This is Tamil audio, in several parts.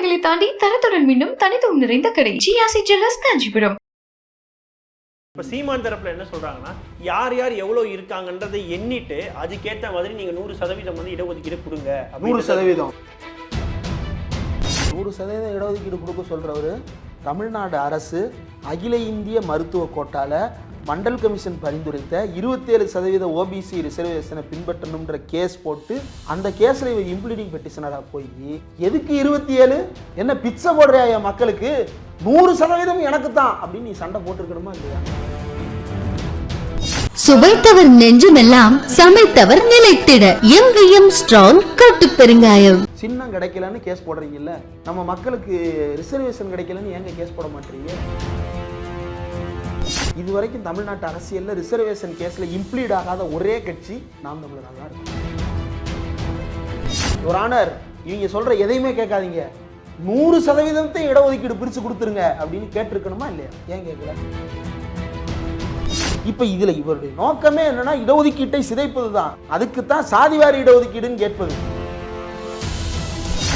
தலைமுறைகளை தாண்டி தரத்துடன் மீண்டும் தனித்துவம் நிறைந்த கடை ஜிஆசி ஜுவல்லர்ஸ் காஞ்சிபுரம். இப்போ சீமான் தரப்புல என்ன சொல்றாங்கன்னா யார் யார் எவ்வளோ இருக்காங்கன்றதை எண்ணிட்டு அதுக்கேற்ற மாதிரி நீங்க நூறு சதவீதம் வந்து இடஒதுக்கீடு கொடுங்க நூறு சதவீதம். நூறு சதவீதம் இடஒதுக்கீடு கொடுக்க சொல்றவர் தமிழ்நாடு அரசு அகில இந்திய மருத்துவ கோட்டால மண்டல் கமிஷன் பரிந்துரைத்த இருபத்தேழு சதவீத ஓபிசி ரிசர்வேஷனை பின்பற்றணுன்ற கேஸ் போட்டு அந்த கேஸில் இவர் இம்ப்ளீடிங் பெட்டிஷனராக போய் எதுக்கு இருபத்தி ஏழு என்ன பிச்சை போடுறியா என் மக்களுக்கு? நூறு சதவீதம் எனக்கு தான் அப்படின்னு நீ சண்டை போட்டிருக்கணுமா இல்லையா? சுவைத்தவர் நெஞ்சுமெல்லாம் சமைத்தவர் நிலைத்திட எங்கேயும் ஸ்ட்ராங் கட்டு பெருங்காயம். சின்னம் கிடைக்கலன்னு கேஸ் போடுறீங்கல்ல? நம்ம மக்களுக்கு ரிசர்வேஷன் கிடைக்கலன்னு ஏங்க கேஸ் போட மாட்டீங்க? இது வரைக்கும் தமிழ்நாட்டு அரசியலில் ரிசர்வேஷன் கேஸில் இம்ப்ளீட் ஆகாத ஒரே கட்சி நாம் தமிழராக தான் இருக்கும். ஒரு ஆனர் இவங்க சொல்ற எதையுமே கேட்காதீங்க. நூறு சதவீதத்தை இடஒதுக்கீடு பிரித்து கொடுத்துருங்க அப்படின்னு கேட்டிருக்கணுமா இல்லையா? ஏன் கேட்கல? இப்போ இதில் இவருடைய நோக்கமே என்னன்னா இடஒதுக்கீட்டை சிதைப்பது தான் அதுக்கு தான் சாதிவாரி இடஒதுக்கீடுன்னு கேட்பது.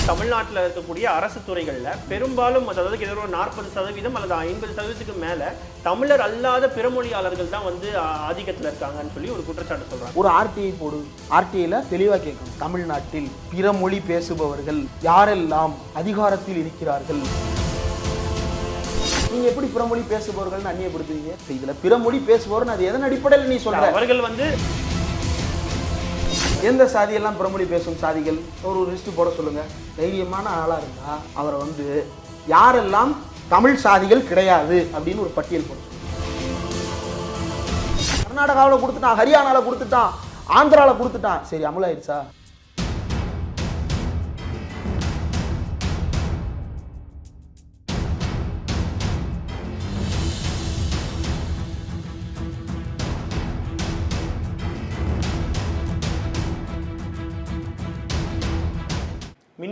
தமிழ்நாட்டில் இருக்கக்கூடிய அரசு துறைகள்ல பெரும்பாலும் அதாவது கிட்டத்தட்ட நாற்பது சதவீதம் அல்லது ஐம்பது சதவீதத்துக்கு மேல தமிழர் அல்லாத பிறமொழியாளர்கள் தான் வந்து ஆதிக்கத்துல இருக்காங்கன்னு சொல்லி ஒரு குற்றச்சாட்டு சொல்றாங்க. ஒரு ஆர்டிஐ போடு. ஆர்டிஐல தெளிவா கேட்கணும். தமிழ்நாட்டில் பிற மொழி பேசுபவர்கள் யாரெல்லாம் அதிகாரத்தில் இருக்கிறார்கள்? நீங்க எப்படி பிறமொழி பேசுபவர்கள் அந்நியப்படுத்துவீங்க இதுல பிறமொழி பேசுபவர்னு அது எதன் அடிப்படையில் நீ சொல்ற? அவர்கள் வந்து எந்த சாதியெல்லாம் பிரமொழி பேசும் சாதிகள்? ஒரு லிஸ்ட் போட சொல்லுங்க. தைரியமான ஆளா இருந்தா அவரை வந்து யாரெல்லாம் தமிழ் சாதிகள் கிடையாது அப்படின்னு ஒரு பட்டியல் போட. கர்நாடகாவில் கொடுத்துட்டான் ஹரியானாவில் கொடுத்துட்டான் ஆந்திராவில் கொடுத்துட்டான். சரி அமலாயிருச்சா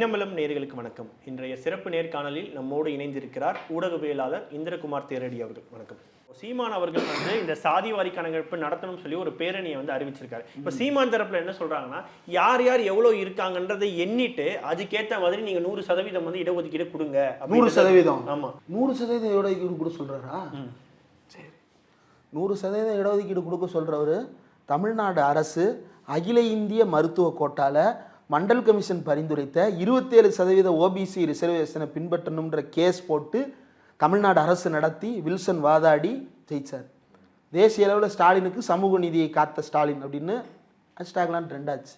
மின்னமலம் நேர்களுக்கு வணக்கம். இன்றைய சிறப்பு நேர்காணலில் நம்மோடு இணைந்திருக்கிறார் ஊடகவியலாளர் இந்திரகுமார் தேரடி அவர்கள். வணக்கம். சீமான் அவர்கள் வந்து இந்த சாதிவாரி கணக்கெடுப்பு நடத்தணும்னு சொல்லி ஒரு பேரணியை வந்து அறிவிச்சிருக்காரு. இப்ப சீமான் தரப்புல என்ன சொல்றாங்கன்னா யார் யார் எவ்வளவு இருக்காங்கன்றதை எண்ணிட்டு அதுக்கேற்ற மாதிரி நீங்க நூறு சதவீதம் வந்து இடஒதுக்கீடு கொடுங்க நூறு சதவீதம்? ஆமா. நூறு சதவீதம் இடஒதுக்கீடு கொடுக்க சொல்றாரா? சரி. நூறு சதவீதம் இடஒதுக்கீடு கொடுக்க சொல்றவர் தமிழ்நாடு அரசு அகில இந்திய மருத்துவ கோட்டால மண்டல் கமிஷன் பரிந்துரைத்த இருபத்தேழு சதவீத ஓபிசி ரிசர்வேஷனை பின்பற்றணுன்ற கேஸ் போட்டு தமிழ்நாடு அரசு நடத்தி வில்சன் வாதாடி ஜெயிச்சார். தேசிய அளவில் ஸ்டாலினுக்கு சமூக நீதியை காத்த ஸ்டாலின் அப்படின்னு ஹேஷ்டாக்லாம் ட்ரெண்ட் ஆச்சு.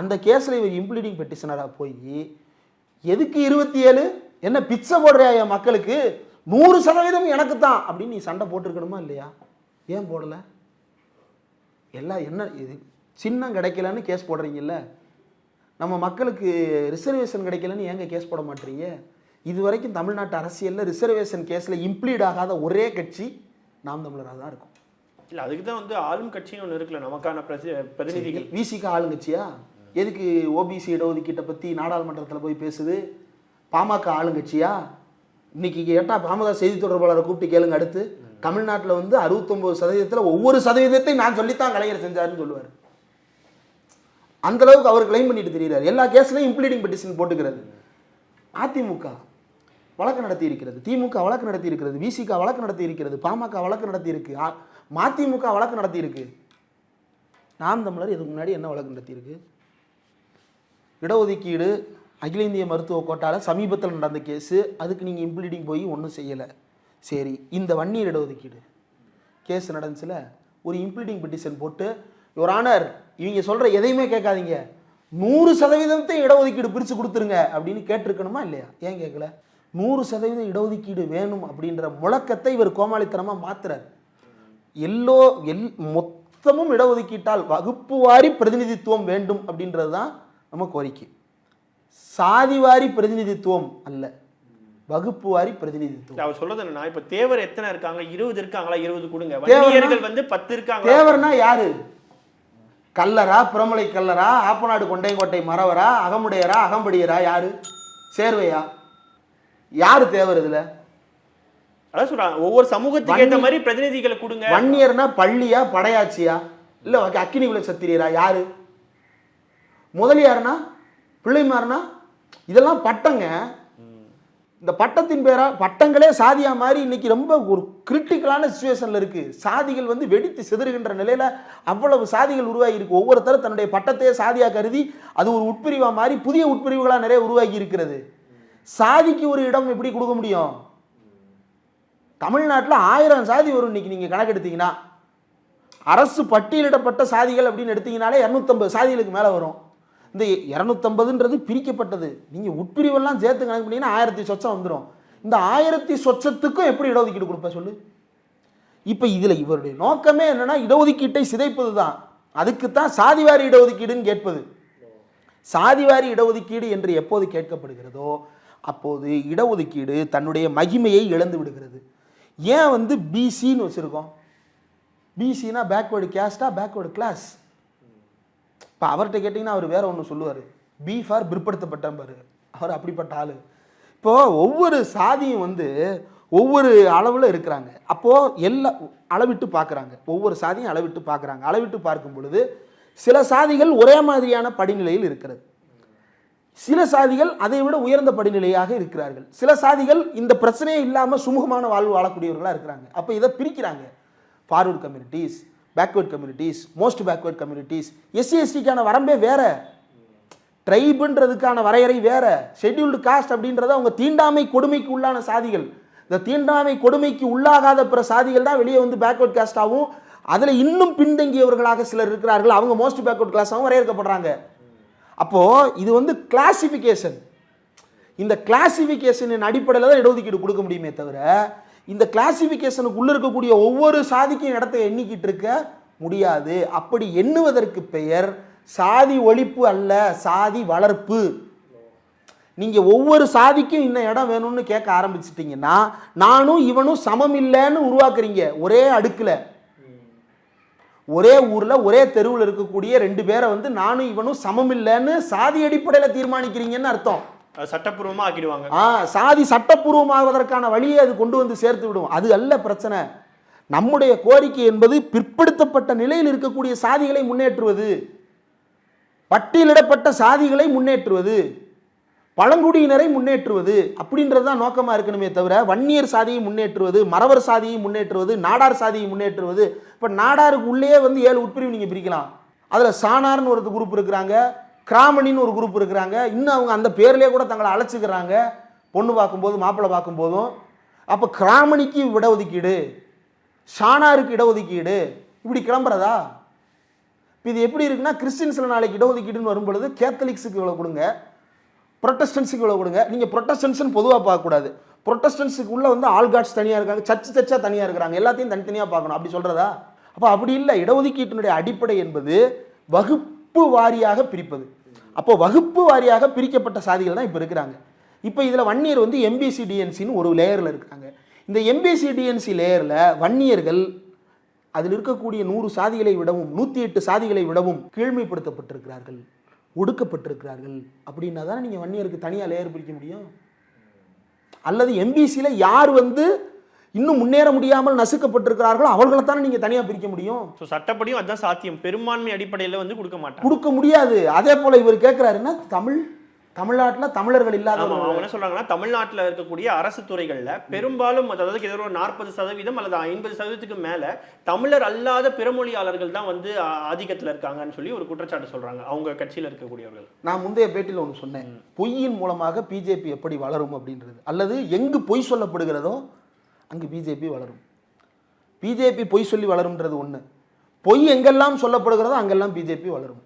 அந்த கேஸில் இவர் இம்ப்ளீடிங் பெட்டிஷனராக போய் எதுக்கு இருபத்தி ஏழு என்ன பிச்சை போடுறியா என் மக்களுக்கு? நூறு சதவீதம் எனக்கு தான் அப்படின்னு நீ சண்டை போட்டிருக்கணுமா இல்லையா? ஏன் போடலை? எல்லாம் என்ன இது சின்னம் கிடைக்கலன்னு கேஸ் போடுறீங்கல்ல? நம்ம மக்களுக்கு ரிசர்வேஷன் கிடைக்கலன்னு ஏங்க கேஸ் போட மாட்டீங்க? இது வரைக்கும் தமிழ்நாட்டு அரசியலில் ரிசர்வேஷன் கேஸில் இம்ப்ளீட் ஆகாத ஒரே கட்சி நாம் தமிழராக தான் இருக்கும். இல்ல அதுக்கு தான் வந்து ஆளும் கட்சின்னு ஒண்ணு இருக்குல்ல நமக்கான பிரதி- பிரதிநிதிகள். விசிக ஆளுங்கட்சியா? எதுக்கு ஓபிசி இடஒதுக்கீட்டை பற்றி நாடாளுமன்றத்தில் போய் பேசுது? பாமக ஆளுங்கட்சியா? இன்னைக்கு கேட்டா பாமக செய்தி தொடர்பாளரை கூப்பிட்டு கேளுங்க அடுத்து. தமிழ்நாட்டில் வந்து அறுபத்தொம்பது சதவீதத்தில் ஒவ்வொரு சதவீதத்தையும் நான் சொல்லித்தான் கலைஞர் செஞ்சாருன்னு சொல்லுவார். அந்த அளவுக்கு அவர் கிளைம் பண்ணிட்டு தெரியுறாரு எல்லா கேஸ்லையும் இம்ப்ளீடிங் பெட்டிஷன் போட்டுக்கிறது. அதிமுக வழக்கு நடத்தி இருக்கிறது. திமுக வழக்கு நடத்தி இருக்கிறது. விசிக வழக்கு நடத்தி இருக்கிறது. பாமக வழக்கு நடத்தி இருக்கு. மதிமுக வழக்கு நடத்தி இருக்கு. நாம் தமிழர் இதுக்கு முன்னாடி என்ன வழக்கு நடத்தியிருக்கு இடஒதுக்கீடு அகில இந்திய மருத்துவ கோட்டால சமீபத்தில் நடந்த கேஸு அதுக்கு நீங்கள் இம்ப்ளீடிங் போய் ஒன்றும் செய்யலை. சரி இந்த வன்னியர் இடஒதுக்கீடு கேஸ் நடந்துச்சுல ஒரு இம்ப்ளீடிங் பெட்டிஷன் போட்டு ஒரு ஆனர் இவங்க சொல்கிற எதையுமே கேட்காதீங்க. நூறு சதவீதத்தை இடஒதுக்கீடு பிரித்து கொடுத்துருங்க அப்படின்னு கேட்டிருக்கணுமா இல்லையா? ஏன் கேட்கல? நூறு சதவீதம் இடஒதுக்கீடு வேணும் அப்படின்ற முழக்கத்தை இவர் கோமாளித்தனமாக மாத்துறார். எல்லோ எல் மொத்தமும் இடஒதுக்கீட்டால் வகுப்பு வாரி பிரதிநிதித்துவம் வேண்டும் அப்படின்றது தான் நம்ம கோரிக்கை. சாதி வாரி பிரதிநிதித்துவம் அல்ல வகுப்பு வாரி பிரதிநிதித்துவம். அவர் சொல்றது என்னன்னா இப்ப தேவர் எத்தனை இருக்காங்க? இருபது இருக்காங்களா? இருபது கொடுங்க. வந்து பத்து இருக்காங்க தேவர்னா யாரு? கல்லரா புறமலை கல்லரா ஆப்பநாடு கொண்டைக்கோட்டை மறவரா அகமுடையரா அகம்படியரா யாரு? சேர்வையா? யாரு தேவர் இதுல? அதான் சொல்றாங்க. ஒவ்வொரு சமூகத்துக்கு வன்னி- மாதிரி பிரதிநிதிகளை கொடுங்க. வன்னியர்னா பள்ளியா படையாச்சியா? இல்ல அக்கினி குல சத்திரியரா? யாரு? முதலியார்னா பிள்ளைமார்னா? இதெல்லாம் பட்டங்க. இந்த பட்டத்தின் பேராக பட்டங்களே சாதியா மாதிரி இன்னைக்கு ரொம்ப ஒரு கிரிட்டிக்கலான சுச்சுவேஷனில் இருக்குது சாதிகள் வந்து வெடித்து சிதறுகின்ற நிலையில் அவ்வளவு சாதிகள் உருவாகி இருக்கு ஒவ்வொருத்தரும் தன்னுடைய பட்டத்தையே சாதியாக கருதி அது ஒரு உட்பிரிவாக மாறி புதிய உட்பிரிவுகளாக நிறைய உருவாகி இருக்கிறது சாதிக்கு ஒரு இடம் எப்படி கொடுக்க முடியும்? தமிழ்நாட்டில் ஆயிரம் சாதி வரும் இன்னைக்கு நீங்கள் கணக்கெடுத்தீங்கன்னா. அரசு பட்டியலிடப்பட்ட சாதிகள் அப்படின்னு எடுத்தீங்கனாலே இரநூத்தம்பது சாதிகளுக்கு மேலே வரும். இந்த இரநூத்தம்பதுன்றது பிரிக்கப்பட்டது. நீங்கள் உட்பிரிவெல்லாம் சேர்த்து கணக்கு பண்ணீங்கன்னா ஆயிரத்தி சொச்சம் வந்துடும் இந்த ஆயிரத்தி சொச்சத்துக்கும் எப்படி இடஒதுக்கீடு கொடுப்ப சொல்லு? இப்போ இதில் இவருடைய நோக்கமே என்னன்னா இடஒதுக்கீட்டை சிதைப்பது தான் அதுக்குத்தான் சாதிவாரி இடஒதுக்கீடுன்னு கேட்பது. சாதிவாரி இடஒதுக்கீடு என்று எப்போது கேட்கப்படுகிறதோ அப்போது இடஒதுக்கீடு தன்னுடைய மகிமையை இழந்து விடுகிறது. ஏன் வந்து பிசின்னு வச்சுருக்கோம்? பிசினா பேக்வேர்டு கேஸ்டா பேக்வேர்டு கிளாஸ் இப்போ அவர்கிட்ட கேட்டிங்கன்னா அவர் வேற ஒன்று சொல்லுவார். பி ஃபார் பிற்படுத்தப்பட்டம்பாரு அவர் அப்படிப்பட்ட ஆள். இப்போது ஒவ்வொரு சாதியும் வந்து ஒவ்வொரு அளவில் இருக்கிறாங்க. அப்போது எல்லா அளவிட்டு பார்க்குறாங்க ஒவ்வொரு சாதியும் அளவிட்டு பார்க்குறாங்க அளவிட்டு பார்க்கும் பொழுது சில சாதிகள் ஒரே மாதிரியான படிநிலையில் இருக்கிறது. சில சாதிகள் அதை விட உயர்ந்த படிநிலையாக இருக்கிறார்கள். சில சாதிகள் இந்த பிரச்சனையே இல்லாமல் சுமூகமான வாழ்வு வாழக்கூடியவர்களாக இருக்கிறாங்க. அப்போ இதை பிரிக்கிறாங்க. Forward communities backward communities most backward communities SC எஸ்டிக்கான வரம்பே வேறு. ட்ரைபுன்றதுக்கான வரையறை வேறு. ஷெட்யூல்டு காஸ்ட் அப்படின்றது அவங்க தீண்டாமை கொடுமைக்கு உள்ளான சாதிகள். இந்த தீண்டாமை கொடுமைக்கு உள்ளாகாத பிற சாதிகள் தான் வெளியே வந்து பேக்வேர்ட் காஸ்டாகவும் அதில் இன்னும் பின்தங்கியவர்களாக சிலர் இருக்கிறார்கள். அவங்க மோஸ்ட் பேக்வேர்ட் கிளாஸாகவும் வரையறுக்கப்படுறாங்க. அப்போது இது வந்து கிளாசிஃபிகேஷன் இந்த கிளாசிஃபிகேஷனின் அடிப்படையில் தான் இடஒதுக்கீடு கொடுக்க முடியுமே தவிர இந்த கிளாசிஃபிகேஷனுக்குள்ளே இருக்கக்கூடிய ஒவ்வொரு சாதிக்கும் இடத்தை எண்ணிக்கிட்டு இருக்க முடியாது. அப்படி எண்ணுவதற்கு பெயர் சாதி ஒழிப்பு அல்ல சாதி வளர்ப்பு. நீங்கள் ஒவ்வொரு சாதிக்கும் இன்னும் இடம் வேணும்னு கேட்க ஆரம்பிச்சிட்டிங்கன்னா நானும் இவனும் சமம் இல்லைன்னு உருவாக்குறீங்க. ஒரே அடுக்கில். ஒரே ஊரில் ஒரே தெருவில் இருக்கக்கூடிய ரெண்டு பேரை வந்து நானும் இவனும் சமம் இல்லைன்னு சாதி அடிப்படையில் தீர்மானிக்கிறீங்கன்னு அர்த்தம். சட்டப்பூர்வமாக சட்டப்பூர்வமா ஆக்கிடுவாங்க. ஆ சாதி சட்டப்பூர்வமாவதற்கான வழியை அது கொண்டு வந்து சேர்த்து விடும். அது அல்ல பிரச்சனை. நம்முடைய கோரிக்கை என்பது பிற்படுத்தப்பட்ட நிலையில் இருக்கக்கூடிய சாதிகளை முன்னேற்றுவது. பட்டியலிடப்பட்ட சாதிகளை முன்னேற்றுவது. பழங்குடியினரை முன்னேற்றுவது. அப்படின்றது தான் நோக்கமாக இருக்கணுமே தவிர வன்னியர் சாதியை முன்னேற்றுவது மறவர் சாதியை முன்னேற்றுவது நாடார் சாதியை முன்னேற்றுவது. இப்போ நாடாருக்கு உள்ளே வந்து ஏழு உட்பிரிவு நீங்கள் பிரிக்கலாம். அதில் சாணார்னு ஒரு குரூப் இருக்கிறாங்க. கிராமணின்னு ஒரு குரூப் இருக்கிறாங்க. இன்னும் அவங்க அந்த பேர்லேயே கூட தங்களை அழைச்சிக்கிறாங்க. பொண்ணு பார்க்கும்போது மாப்பிள்ளை பார்க்கும்போதும் அப்போ கிராமணிக்கு இடஒதுக்கீடு ஷானாருக்கு இடஒதுக்கீடு இப்படி கிளம்புறதா? இப்போ இது எப்படி இருக்குன்னா கிறிஸ்டின்ஸில் நாளைக்கு இடஒதுக்கீடுன்னு வரும்பொழுது கேத்தலிக்ஸுக்கு இவ்வளோ கொடுங்க. ப்ரொட்டஸ்டன்ஸுக்கு இவ்வளோ கொடுங்க. நீங்கள் ப்ரொட்டஸ்டன்ஸ்னு பொதுவாக பார்க்கக்கூடாது. ப்ரொட்டஸ்டன்ஸுக்கு உள்ளே வந்து ஆல் காட்ஸ் தனியாக இருக்காங்க சர்ச் சர்ச்சாக தனியாக இருக்கிறாங்க. எல்லாத்தையும் தனித்தனியாக பார்க்கணும். அப்படி சொல்கிறதா அப்போ அப்படி இல்லை. இடஒதுக்கீட்டினுடைய அடிப்படை என்பது வகுப்பு வாரியாக பிரிப்பது. அப்போ வகுப்பு வாரியாக பிரிக்கப்பட்ட சாதிகள் தான் இப்போ இருக்கிறாங்க. இப்போ இதில் வன்னியர் வந்து எம்பிசி டிஎன்சின்னு ஒரு லேயரில் இருக்காங்க. இந்த எம்பிசி டிஎன்சி லேயரில் வன்னியர்கள் அதில் இருக்கக்கூடிய நூறு சாதிகளை விடவும் நூற்றி எட்டு சாதிகளை விடவும் கீழ்மைப்படுத்தப்பட்டிருக்கிறார்கள். ஒடுக்கப்பட்டிருக்கிறார்கள். அப்படின்னா தானே நீங்கள் வன்னியருக்கு தனியாக லேயர் பிரிக்க முடியும்? அல்லது எம்பிசியில் யார் வந்து இன்னும் முன்னேற முடியாமல் நசுக்கப்பட்டிருக்கிறார்களோ அவர்களை தானே நீங்கள் தனியாக பிரிக்க முடியும்? ஸோ சட்டப்படியும் அதுதான் சாத்தியம். பெரும்பான்மை அடிப்படையில் வந்து கொடுக்க மாட்டாங்க. கொடுக்க முடியாது. அதே போல இவர் கேட்குறாருன்னா தமிழ் தமிழ்நாட்டில் தமிழர்கள் இல்லாதவர்கள் அவங்க என்ன சொல்றாங்கன்னா தமிழ்நாட்டுல இருக்கக்கூடிய அரசு துறைகள்ல பெரும்பாலும் அதாவது ஏதோ ஒரு நாற்பது சதவீதம் அல்லது ஐம்பது சதவீதத்துக்கு மேல தமிழர் அல்லாத பிறமொழியாளர்கள் தான் வந்து ஆதிக்கத்துல இருக்காங்கன்னு சொல்லி ஒரு குற்றச்சாட்டு சொல்றாங்க. அவங்க கட்சியில இருக்கக்கூடியவர்கள். நான் முந்தைய பேட்டியில் ஒன்று சொன்னேன். பொய்யின் மூலமாக பிஜேபி எப்படி வளரும் அப்படின்றது. அல்லது எங்கு பொய் சொல்லப்படுகிறதோ அங்கே பிஜேபி வளரும். பிஜேபி பொய் சொல்லி வளரும்ன்றது ஒன்று பொய் எங்கெல்லாம் சொல்லப்படுகிறதோ அங்கெல்லாம் பிஜேபி வளரும்.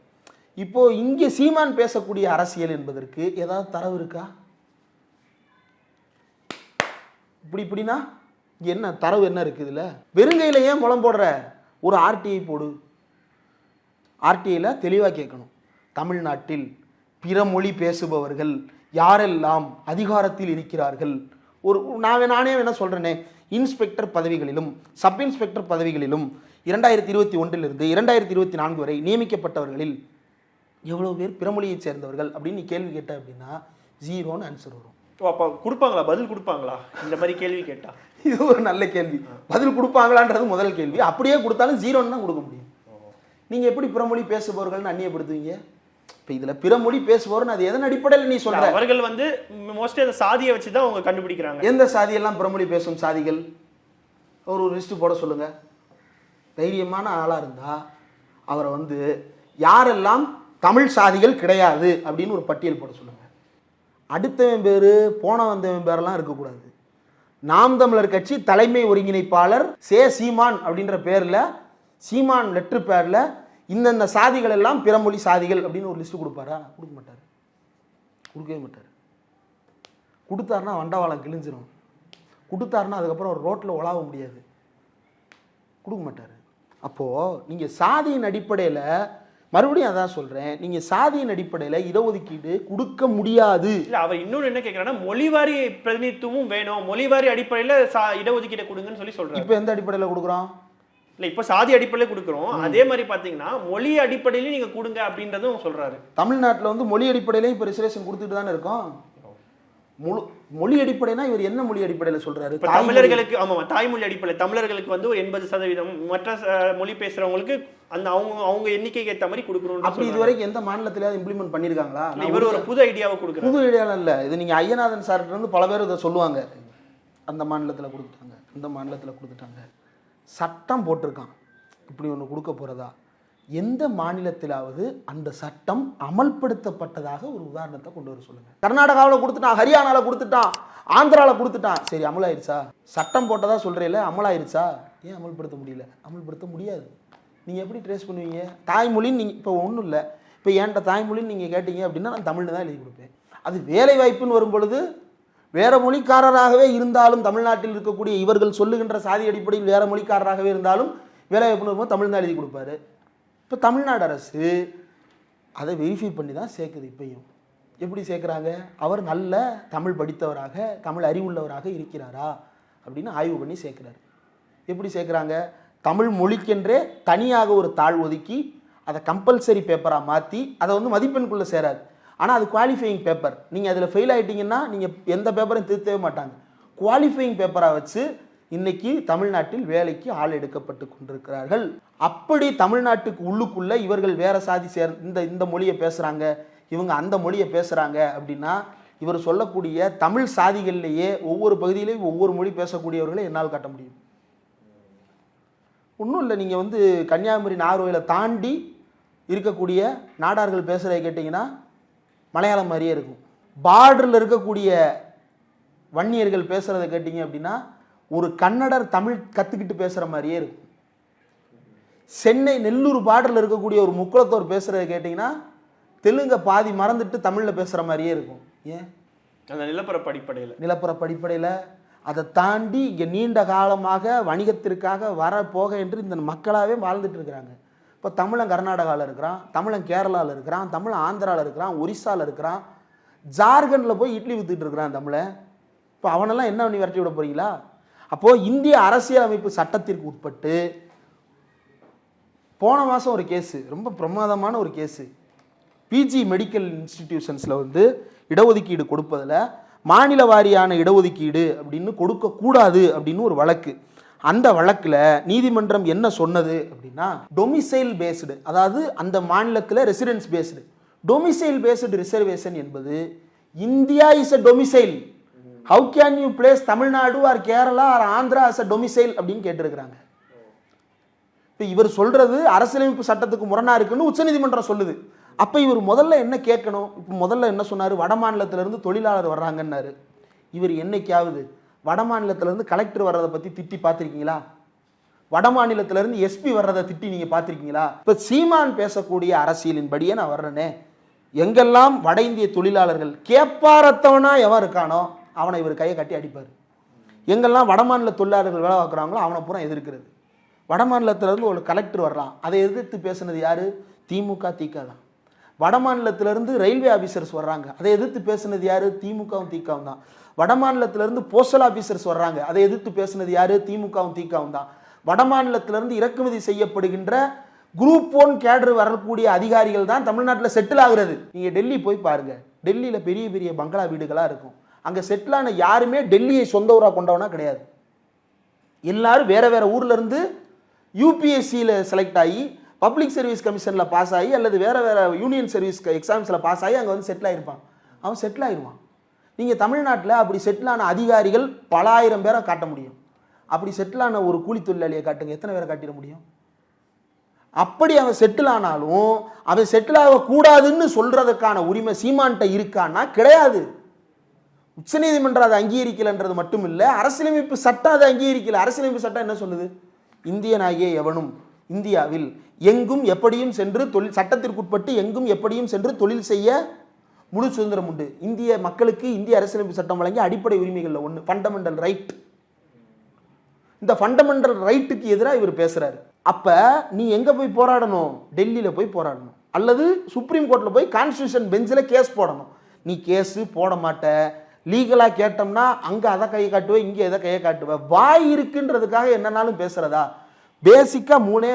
இப்போது இங்கே சீமான் பேசக்கூடிய அரசியல் என்பதற்கு ஏதாவது தரவு இருக்கா? இப்படி இப்படின்னா என்ன தரவு என்ன இருக்குது இதில்? வெறுங்கையில் ஏன் முளம் போடுற? ஒரு ஆர்டிஐ போடு. ஆர்டிஐயில் தெளிவாக கேட்கணும். தமிழ்நாட்டில் பிற மொழி பேசுபவர்கள் யாரெல்லாம் அதிகாரத்தில் இருக்கிறார்கள்? ஒரு நான் நானே வேணா சொல்கிறேனே இன்ஸ்பெக்டர் பதவிகளிலும் சப் இன்ஸ்பெக்டர் பதவிகளிலும் இரண்டாயிரத்தி இருபத்தி ஒன்றிலிருந்து இரண்டாயிரத்தி இருபத்தி நான்கு வரை நியமிக்கப்பட்டவர்களில் எவ்வளோ பேர் பிறமொழியைச் சேர்ந்தவர்கள் அப்படின்னு நீ கேள்வி கேட்ட அப்படின்னா ஜீரோன்னு ஆன்சர் வரும். அப்ப கொடுப்பாங்களா? பதில் கொடுப்பாங்களா? இந்த மாதிரி கேள்வி கேட்டா. இது ஒரு நல்ல கேள்வி. பதில் கொடுப்பாங்களான்றது முதல் கேள்வி. அப்படியே கொடுத்தாலும் ஜீரோன்னு தான் கொடுக்க முடியும். நீங்கள் எப்படி பிறமொழி பேசுபவர்கள்னு அந்நியப்படுத்துவீங்க? இப்போ இதுல பிற மொழி பேசுவோர்னு அது எதன் அடிப்படையில் நீ சொல்ற? அவர்கள் வந்து மோஸ்ட்லி அந்த சாதியை வச்சு தான் அவங்க கண்டுபிடிக்கிறாங்க. எந்த சாதியெல்லாம் பிறமொழி பேசும் சாதிகள்? ஒரு ஒரு லிஸ்ட் போட சொல்லுங்க. தைரியமான ஆளா இருந்தா அவரை வந்து யாரெல்லாம் தமிழ் சாதிகள் கிடையாது அப்படின்னு ஒரு பட்டியல் போட சொல்லுங்க. அடுத்தவன் பேரு போன வந்தவன் பேரெல்லாம் இருக்கக்கூடாது. நாம் தமிழர் கட்சி தலைமை ஒருங்கிணைப்பாளர் சே சீமான் அப்படின்ற பேர்ல சீமான் லெட்ரு பேர்ல இந்தந்த சாதிகள் எல்லாம் பிறமொழி சாதிகள் அப்படின்னு ஒரு லிஸ்ட் கொடுப்பாரா? கொடுக்க மாட்டார். கொடுக்கவே மாட்டார். கொடுத்தாருன்னா வண்டவாளம் கிழிஞ்சிரும். கொடுத்தாருன்னா அதுக்கப்புறம் ஒரு ரோட்டில் உலாவ முடியாது. கொடுக்க மாட்டார். அப்போது நீங்கள் சாதியின் அடிப்படையில் மறுபடியும் அதான் சொல்கிறேன் நீங்கள் சாதியின் அடிப்படையில் இடஒதுக்கீடு கொடுக்க முடியாது. இல்ல அவர் இன்னொன்னு என்ன கேக்குறாங்கன்னா மொழிவாரி பிரதிநிதித்துவமும் வேணும். மொழிவாரி அடிப்படையில சா- இடஒதுக்கீடு கொடுங்கன்னு சொல்லி சொல்றாரு. இப்போ எந்த அடிப்படையில் கொடுக்குறோம்? இல்ல இப்ப சாதி அடிப்படையில கொடுக்குறோம். அதே மாதிரி பாத்தீங்கன்னா மொழி அடிப்படையில நீங்க கொடுங்க அப்படின்றதும் சொல்றாரு. தமிழ்நாட்டில் வந்து மொழி அடிப்படையிலையும் இப்போ ரிசர்வேஷன் கொடுத்துட்டு தானே இருக்கோம்? முழு மொழி அடிப்படைனா இவர் என்ன மொழி அடிப்படையில் சொல்கிறாரு இப்ப தமிழர்களுக்கு ஆமா தாய்மொழி அடிப்படையில் தமிழர்களுக்கு வந்து ஒரு எண்பது சதவீதம். மற்ற மொழி பேசுறவங்களுக்கு அந்த அவங்க அவங்க எண்ணிக்கைக்கு ஏத்த மாதிரி கொடுக்கணும் அப்படி இது வரைக்கும் எந்த மாநிலத்திலாவது இம்ப்ளிமெண்ட் பண்ணியிருக்காங்களா? இவர் ஒரு புது ஐடியாவை கொடுக்குறாரு. புது ஐடியாலாம் இல்லை. இது நீங்கள் ஐயநாதன் சார்கிட்ட இருந்து பல பேர் இதை சொல்லுவாங்க. அந்த மாநிலத்தில் கொடுத்துட்டாங்க. இந்த மாநிலத்தில் கொடுத்துட்டாங்க. சட்டம் போட்டிருக்கான். இப்படி ஒன்று கொடுக்க போகிறதா எந்த மாநிலத்திலாவது அந்த சட்டம் அமல்படுத்தப்பட்டதாக ஒரு உதாரணத்தை கொண்டு வர சொல்லுங்கள் கர்நாடகாவில் கொடுத்துட்டான் ஹரியானாவில் கொடுத்துட்டான் ஆந்திராவில் கொடுத்துட்டான். சரி அமலாயிருச்சா? சட்டம் போட்டதா சொல்கிறீல அமலாயிருச்சா? ஏன் அமல்படுத்த முடியல? அமல்படுத்த முடியாது. நீங்கள் எப்படி ட்ரேஸ் பண்ணுவீங்க? தாய்மொழின்னு நீங்கள் இப்போ ஒன்றும் இல்லை. இப்போ ஏன்ட்ட தாய்மொழின்னு நீங்கள் கேட்டீங்க அப்படின்னா நான் தமிழ்னு தான் எழுதி கொடுப்பேன். அது வேலை வாய்ப்புன்னு வரும் பொழுது வேற மொழிக்காரராகவே இருந்தாலும் தமிழ்நாட்டில் இருக்கக்கூடிய இவர்கள் சொல்லுகின்ற சாதி அடிப்படையில் வேற மொழிக்காரராகவே இருந்தாலும் வேலை வாய்ப்புன்னு வரும்போது தமிழ் தான் எழுதி கொடுப்பாரு. இப்போ தமிழ்நாடு அரசு அதை வெரிஃபை பண்ணி தான் சேர்க்குது இப்பையும். எப்படி சேர்க்குறாங்க? அவர் நல்ல தமிழ் படித்தவராக தமிழ் அறிவுள்ளவராக இருக்கிறாரா அப்படின்னு ஆய்வு பண்ணி சேர்க்குறாரு. எப்படி சேர்க்குறாங்க? தமிழ் மொழிக்கென்றே தனியாக ஒரு தாழ் ஒதுக்கி அதை கம்பல்சரி பேப்பராக மாற்றி அதை வந்து மதிப்பெண்குள்ளே சேராது. ஆனால் அது குவாலிஃபையிங் பேப்பர் நீங்கள் அதில் ஃபெயில் ஆகிட்டீங்கன்னா நீங்கள் எந்த பேப்பரும் திருத்தவே மாட்டாங்க. குவாலிஃபையிங் பேப்பராக வச்சு இன்னைக்கு தமிழ்நாட்டில் வேலைக்கு ஆள் எடுக்கப்பட்டு கொண்டிருக்கிறார்கள். அப்படி தமிழ்நாட்டுக்கு உள்ளுக்குள்ளே இவர்கள் வேற சாதி சேர் இந்த இந்த மொழியை பேசுகிறாங்க இவங்க அந்த மொழியை பேசுகிறாங்க அப்படின்னா இவர் சொல்லக்கூடிய தமிழ் சாதிகள்லேயே ஒவ்வொரு பகுதியிலையும் ஒவ்வொரு மொழி பேசக்கூடியவர்களை என்னால் காட்ட முடியும். ஒன்றும் இல்லை நீங்கள் வந்து கன்னியாகுமரி நாகர்கோயிலை தாண்டி இருக்கக்கூடிய நாடார்கள் பேசுகிறத கேட்டிங்கன்னா மலையாளம் மாதிரியே இருக்கும். பார்டரில் இருக்கக்கூடிய வன்னியர்கள் பேசுகிறத கேட்டிங்க அப்படின்னா ஒரு கன்னடர் தமிழ் கற்றுக்கிட்டு பேசுகிற மாதிரியே இருக்கும். சென்னை நெல்லூர் பார்டரில் இருக்கக்கூடிய ஒரு முக்குளத்தோர் பேசுகிறத கேட்டிங்கன்னா தெலுங்கை பாதி மறந்துட்டு தமிழில் பேசுகிற மாதிரியே இருக்கும். ஏன்? அந்த நிலப்பரப்பு அடிப்படையில. நிலப்பரப்பு அடிப்படையில். அதை தாண்டி இங்கே நீண்ட காலமாக வணிகத்திற்காக வர போக என்று இந்த மக்களாகவே வாழ்ந்துட்டு இருக்கிறாங்க. இப்போ தமிழன் கர்நாடகாவில் இருக்கிறான் தமிழன் கேரளாவில் இருக்கிறான் தமிழன் ஆந்திராவில் இருக்கிறான் ஒரிசாவில் இருக்கிறான் ஜார்க்கண்டில் போய் இட்லி வித்துட்டு இருக்கிறான் தமிழை இப்போ அவனெல்லாம் என்ன பண்ணி விரட்டி விட போறீங்களா? அப்போது இந்திய அரசியலமைப்பு சட்டத்திற்கு உட்பட்டு போன மாதம் ஒரு கேஸு ரொம்ப பிரமாதமான ஒரு கேஸு. பிஜி மெடிக்கல் இன்ஸ்டிடியூஷன்ஸில் வந்து இடஒதுக்கீடு கொடுப்பதில் மாநில வாரியான இடஒதுக்கீடு அப்படின்னு கொடுக்கக்கூடாது அப்படின்னு ஒரு வழக்கு. அந்த வழக்கில் நீதிமன்றம் என்ன சொன்னது அப்படின்னா டொமிசைல் பேஸ்டு அதாவது அந்த மாநிலத்தில் residence based domicile based reservation என்பது India is a domicile how can you place Tamil Nadu or Kerala or Andhra as a domicile அப்படின்னு கேட்டிருக்கிறாங்க. இப்போ இவர் சொல்றது அரசியலமைப்பு சட்டத்துக்கு முரணா இருக்குன்னு உச்சநீதிமன்றம் சொல்லுது. அப்போ இவர் முதல்ல என்ன கேட்கணும்? இப்போ முதல்ல என்ன சொன்னார்? வட மாநிலத்திலேருந்து தொழிலாளர் வர்றாங்கன்னாரு. இவர் என்னைக்காவது வட மாநிலத்திலேருந்து கலெக்டர் வர்றதை பற்றி திட்டி பார்த்துருக்கீங்களா? வட மாநிலத்திலேருந்து எஸ்பி வர்றதை திட்டி நீங்கள் பார்த்துருக்கீங்களா? இப்போ சீமான் பேசக்கூடிய அரசியலின்படியே நான் வர்றேனே. எங்கெல்லாம் வட இந்திய தொழிலாளர்கள் கேப்பாரத்தவனா எவன் இருக்கானோ அவனை இவர் கையை கட்டி அடிப்பார். எங்கெல்லாம் வடமாநில தொழிலாளர்கள் வேலை பார்க்குறாங்களோ அவனை பூரா எதிர்க்கிறது. வட மாநிலத்திலேருந்து ஒரு கலெக்டர் வர்றான் அதை எதிர்த்து பேசுனது யார்? திமுக திக தான். வட மாநிலத்திலேருந்து ரயில்வே ஆஃபீஸர்ஸ் வர்றாங்க. அதை எதிர்த்து பேசுனது யார்? திமுகவும் திகவும் தான். வடமாநிலத்திலிருந்து போஸ்டல் ஆஃபீஸர்ஸ் வர்றாங்க. அதை எதிர்த்து பேசுனது யார்? திமுகவும் திகவும் தான். வடமாநிலத்திலேருந்து இறக்குமதி செய்யப்படுகின்ற குரூப் ஒன் கேடர் வரக்கூடிய அதிகாரிகள் தான் தமிழ்நாட்டில் செட்டில் ஆகுறது. நீங்கள் டெல்லி போய் பாருங்கள் டெல்லியில் பெரிய பெரிய பங்களா வீடுகளாக இருக்கும். அங்கே செட்டிலான யாருமே டெல்லியை சொந்த ஊராக கொண்டவனா கிடையாது. எல்லாரும் வேற வேற ஊர்ல இருந்து யூபிஎஸ்சியில் செலக்ட் ஆகி பப்ளிக் சர்வீஸ் கமிஷனில் பாஸ் ஆகி அல்லது வேறு வேறு யூனியன் சர்வீஸ் எக்ஸாம்ஸில் பாஸ் ஆகி அங்கே வந்து செட்டில் ஆகிருப்பான் அவன் செட்டில் ஆயிடுவான் நீங்கள் தமிழ்நாட்டில் அப்படி செட்டிலான அதிகாரிகள் பல ஆயிரம் பேரை காட்ட முடியும். அப்படி செட்டிலான ஒரு கூலி தொழிலாளியை காட்டுங்க. எத்தனை பேரை காட்டிட முடியும்? அப்படி அவன் செட்டில் ஆனாலும் அவன் செட்டில் ஆகக்கூடாதுன்னு சொல்றதுக்கான உரிமை சீமான்கிட்ட இருக்கான்னா கிடையாது. உச்சநீதிமன்றம் அதை அங்கீகரிக்கலைன்றது மட்டும் இல்லை அரசியலமைப்பு சட்டம் அதை அங்கீகரிக்கல. அரசியலமைப்பு சட்டம் என்ன சொல்லுது? இந்தியனாகிய எவனும் இந்தியாவில் எங்கும் எப்படியும் சென்று தொழில் சட்டத்திற்குட்பட்டு எங்கும் எப்படியும் சென்று தொழில் செய்ய முழு சுதந்திரம் உண்டு. இந்திய மக்களுக்கு இந்திய அரசியலமைப்பு சட்டம் வழங்கிய அடிப்படை உரிமைகளில் ஒன்று ஃபண்டமெண்டல் ரைட் இந்த ஃபண்டமெண்டல் ரைட்டுக்கு எதிராக இவர் பேசுகிறாரு அப்போ நீ எங்கே போய் போராடணும்? டெல்லியில் போய் போராடணும். அல்லது சுப்ரீம் கோர்ட்டில் போய் கான்ஸ்டியூஷன் பெஞ்சில் கேஸ் போடணும். நீ கேஸு போட மாட்ட. லீகலாக கேட்டோம்னா அங்கே அதை கையை காட்டுவேன் இங்கே எதை கையை காட்டுவ. வாய் இருக்குன்றதுக்காக என்னன்னாலும் பேசுகிறதா பேசிக்காக மூணே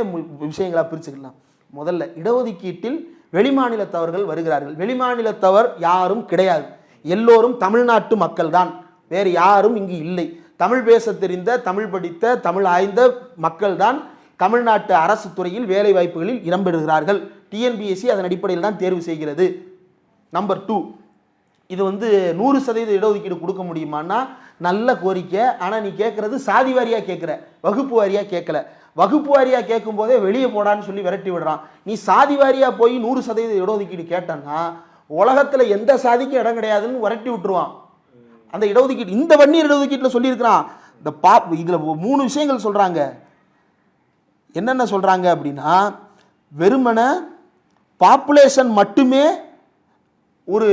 விஷயங்களாக பிரிச்சுக்கலாம். முதல்ல இடஒதுக்கீட்டில் வெளிமாநிலத்தவர்கள் வருகிறார்கள். வெளிமாநிலத்தவர் யாரும் கிடையாது. எல்லோரும் தமிழ்நாட்டு மக்கள் தான் வேறு யாரும் இங்கு இல்லை. தமிழ் பேச தெரிந்த தமிழ் படித்த தமிழ் ஆய்ந்த மக்கள்தான் தமிழ்நாட்டு அரசு துறையில் வேலை வாய்ப்புகளில் இடம்பெறுகிறார்கள் டிஎன்பிஎஸ்சி அதன் அடிப்படையில் தான் தேர்வு செய்கிறது. நம்பர் டூ இது வந்து நூறு சதவீத இடஒதுக்கீடு கொடுக்க முடியுமான்னா நல்ல கோரிக்கை. ஆனால் நீ கேட்குறது சாதி வாரியாக கேட்குற வகுப்பு வாரியாக கேட்கல வகுப்பு வாரியாக கேட்கும் போதே வெளியே போடான்னு சொல்லி விரட்டி விடுறான். நீ சாதி வாரியாக போய் நூறு சதவீத இடஒதுக்கீடு கேட்டன்னா உலகத்தில் எந்த சாதிக்கும் இடம் கிடையாதுன்னு விரட்டி விட்டுருவான். அந்த இடஒதுக்கீடு இந்த வன்னியர் இடஒதுக்கீட்டில் சொல்லியிருக்கிறான். இந்த பா இதில் மூணு விஷயங்கள் சொல்கிறாங்க என்னென்ன சொல்கிறாங்க அப்படின்னா வெறுமனை பாப்புலேஷன் மட்டுமே ஒரு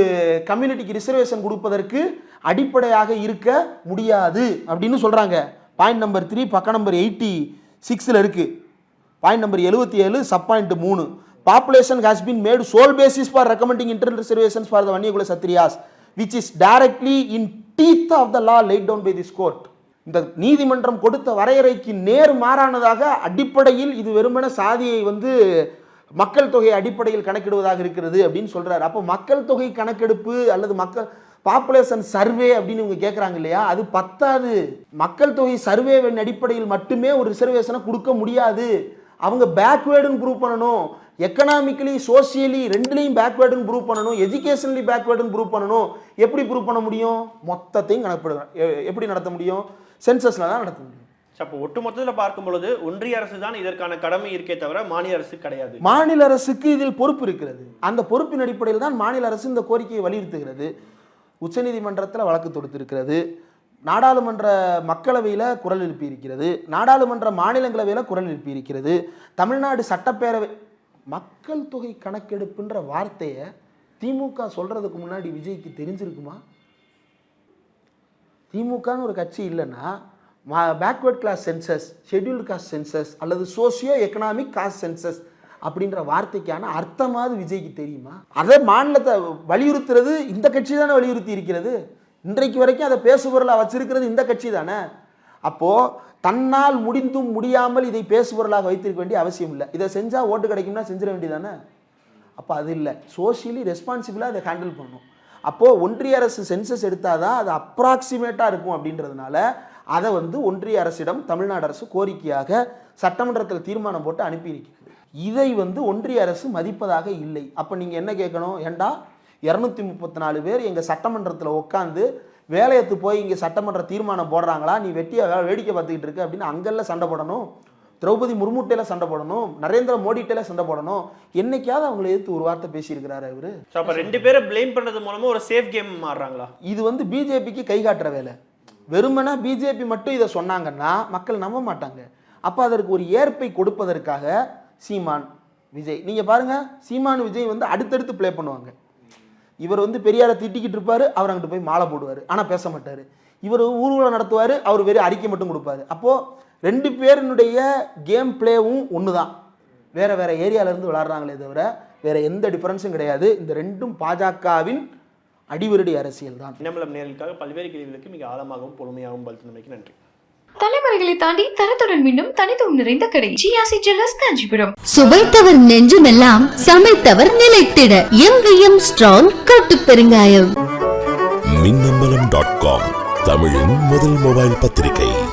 கம்யூனிட்டிக்கு ரிசர்வேஷன் கொடுப்பதற்கு அடிப்படையாக இருக்க முடியாது அப்படின்னு சொல்கிறாங்க பாயிண்ட் நம்பர் த்ரீ பக்கம் நம்பர் எயிட்டி சிக்ஸில் இருக்குது பாயிண்ட் நம்பர் எழுபத்தி ஏழு சப் பாயிண்ட் மூணு. Population has been made sole basis for recommending internal reservations for the Vanniyakula Kshatriyas which is directly in teeth of the law laid down by this court இந்த நீதிமன்றம் கொடுத்த வரையறைக்கு நேர் மாறானதாக அடிப்படையில் இது வெறுமன சாதியை வந்து மக்கள் தொகை அடிப்படையில் கணக்கிடுவதாக இருக்கிறது அப்படின்னு சொல்றாரு. அப்போ மக்கள் தொகை கணக்கெடுப்பு அல்லது மக்கள் பாப்புலேஷன் சர்வே அப்படின்னு இவங்க கேட்குறாங்க இல்லையா? அது பத்தாது. மக்கள் தொகை சர்வேவின் அடிப்படையில் மட்டுமே ஒரு ரிசர்வேஷனை கொடுக்க முடியாது. அவங்க பேக்வேர்டுன்னு ப்ரூவ் பண்ணணும். எக்கனாமிக்கலி சோசியலி ரெண்டுலையும் பேக்வேர்டுன்னு ப்ரூவ் பண்ணணும். எஜுகேஷனலி பேக்வேர்டுன்னு ப்ரூவ் பண்ணணும். எப்படி ப்ரூவ் பண்ண முடியும்? மொத்தத்தையும் கணக்கிடுவேன். எப்படி நடத்த முடியும்? சென்சஸில் தான் நடத்த முடியும். அப்போ ஒட்டுமொத்தத்தில் பார்க்கும் பொழுது ஒன்றிய அரசு தான் இதற்கான கடமை இருக்கே தவிர மாநில அரசு கிடையாது. மாநில அரசுக்கு இதில் பொறுப்பு இருக்கிறது. அந்த பொறுப்பின் அடிப்படையில் தான் மாநில அரசு இந்த கோரிக்கையை வலியுறுத்துகிறது. உச்சநீதிமன்றத்தில் வழக்கு தொடுத்திருக்கிறது. நாடாளுமன்ற மக்களவையில் குரல் எழுப்பி இருக்கிறது நாடாளுமன்ற மாநிலங்களவையில் குரல் எழுப்பி இருக்கிறது தமிழ்நாடு சட்டப்பேரவை மக்கள் தொகை கணக்கெடுப்புன்ற வார்த்தையை திமுக சொல்கிறதுக்கு முன்னாடி விஜய்க்கு தெரிஞ்சிருக்குமா? திமுகன்னு ஒரு கட்சி இல்லைன்னா backward class census scheduled caste census அல்லது சோசியோ எக்கனாமிக் காஸ்ட் சென்சஸ் அப்படின்ற வார்த்தைக்கான அர்த்தமாவது விஜய்க்கு தெரியுமா? அதை மாநிலத்தை வலியுறுத்துறது இந்த கட்சி தானே வலியுறுத்தி இருக்கிறது? இன்றைக்கு வரைக்கும் அதை பேசுபொருளாக வச்சிருக்கிறது இந்த கட்சி தானே? அப்போது தன்னால் முடிந்தும் முடியாமல் இதை பேசுபொருளாக வைத்திருக்க வேண்டிய அவசியம் இல்லை. இதை செஞ்சால் ஓட்டு கிடைக்கும்னா செஞ்சிட வேண்டியதானே அப்போ அது இல்லை. சோஷியலி ரெஸ்பான்சிபிளாக அதை ஹேண்டில் பண்ணணும் அப்போது ஒன்றிய அரசு சென்சஸ் எடுத்தால் தான் அது அப்ராக்சிமேட்டாக இருக்கும் அப்படின்றதுனால அதை வந்து ஒன்றிய அரசிடம் தமிழ்நாடு அரசு கோரிக்கையாக சட்டமன்றத்தில் தீர்மானம் போட்டு அனுப்பியிருக்கிறது. இதை வந்து ஒன்றிய அரசு மதிப்பதாக இல்லை. அப்போ நீங்கள் என்ன கேட்கணும்? ஏண்டா? இரநூத்தி முப்பத்தி நாலு பேர் எங்கள் சட்டமன்றத்தில் உட்காந்து வேலையத்து போய் இங்கே சட்டமன்ற தீர்மானம் போடுறாங்களா? நீ வெட்டியாக வேடிக்கை பார்த்துக்கிட்டு இருக்க அப்படின்னு அங்கெல்லாம் சண்டை போடணும். திரௌபதி முர்முட்டையில சண்டை போடணும். நரேந்திர மோடிட்டையில சண்டை போடணும். என்னைக்காவது அவங்களை எதிர்த்து ஒரு வார்த்தை பேசியிருக்கிறாரு அவரு. அப்போ ரெண்டு பேரை ப்ளேம் பண்ணுறது மூலமா ஒரு சேஃப் கேம் மாறுறாங்களா? இது வந்து பிஜேபிக்கு கை காட்டுற வேலை. வெறுமனே பிஜேபி மட்டும் இதை சொன்னாங்கன்னா மக்கள் நம்ப மாட்டாங்க. அப்போ அதற்கு ஒரு ஏற்பை கொடுப்பதற்காக சீமான் விஜய். நீங்கள் பாருங்கள் சீமான் விஜய் வந்து அடுத்தடுத்து ப்ளே பண்ணுவாங்க. இவர் வந்து பெரியாரை திட்டிக்கிட்டு இருப்பார் அவர் அங்கிட்டு போய் மாலை போடுவார். ஆனால் பேச மாட்டார். இவர் ஊர்வலம் நடத்துவார் அவர் வெறும் அறிக்கை மட்டும் கொடுப்பாரு. அப்போது ரெண்டு பேரினுடைய கேம் பிளேவும் ஒன்று தான் வேறு வேறு ஏரியாவிலேருந்து விளாட்றாங்களே தவிர வேறு எந்த டிஃப்ரென்ஸும் கிடையாது. இந்த ரெண்டும் பாஜகவின் அடிவருடைய அரசியல் தான் இன்னமலம் நேர்களுக்காக பல்வேறு கேள்விகளுக்கு மிக ஆழமாகவும் பொறுமையாகவும் பலத்தினமைக்கு நன்றி. தலைமுறைகளை தாண்டி தரத்துடன் மீண்டும் தனித்துவம் நிறைந்த கடை. ஜிஆசி ஜுவல்லர்ஸ் காஞ்சிபுரம் சுவைத்தவர் நெஞ்சுமெல்லாம் சமைத்தவர் நிலைத்திட. எங்கேயும் ஸ்ட்ராங் கட்டு பெருங்காயம். மின்னம்பலம் டாட் காம் தமிழின் முதல் மொபைல் பத்திரிகை.